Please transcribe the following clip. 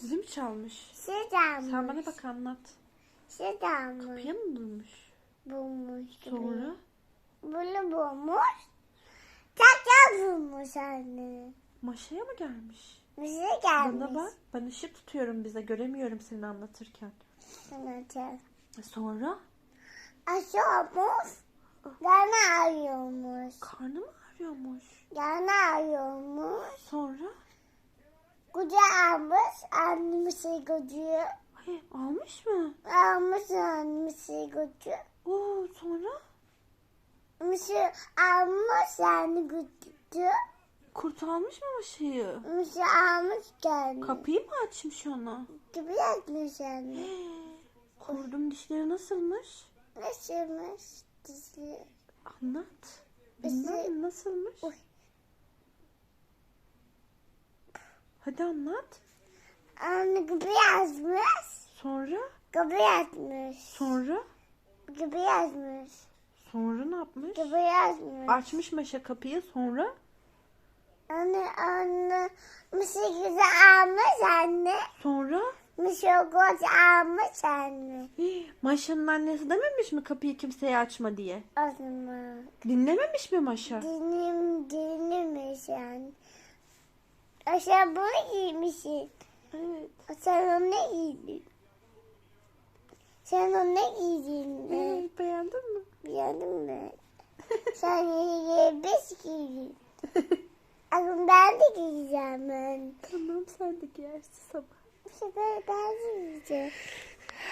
Zili mi çalmış? Şuradan Sen bana bak anlat. Şuradan mı? Kapıya mı bulmuş? Bulmuş. Sonra? Bunu bulmuş. Tekrar bulmuş anne. Maşaya mı gelmiş? Bize gelmiş. Bana bak. Ben ışık tutuyorum bize. Göremiyorum seni anlatırken. Sanatçı. E Sonra? Aşıyormuş. Yana arıyormuş. Karnı mı ağrıyormuş? Yana arıyormuş. Kucağı almış. Annesi kucağı. Ay, almış mı? Almış annesi kucağı. Oo, sonra? Mışı almış yani kucağı. Kurt almış mı maşayı? Mışı almış geldi. Kapıyı mı açmış ona? Gibi yapmış yani. Kurdun dişleri nasılmış? Nasılmış dizi? Anlat. Bilmem nasılmış? Uy. Hadi anlat. Anne gibi yazmış. Sonra? Gibi yazmış. Sonra? Gibi yazmış. Sonra ne yapmış? Gibi yazmış. Açmış maşa kapıyı sonra? Anne anne. Mışı güzel almış anne. Sonra? Mışı koç almış anne. Hii, Maşa'nın annesi dememiş mi kapıyı kimseye açma diye? O zaman. Dinlememiş mi Maşa? Dinim dinlemiş yani. Aşağı bunu giymişsin. Evet. Sen onu ne giydin? Sen onu ne giydin? Hey, beğendin mi? Beğendin mi? Sen yeni beş giydin. Ama ben de giyeceğim ben. tamam sen de giyersin sabah. Bu sefer ben de giyeceğim.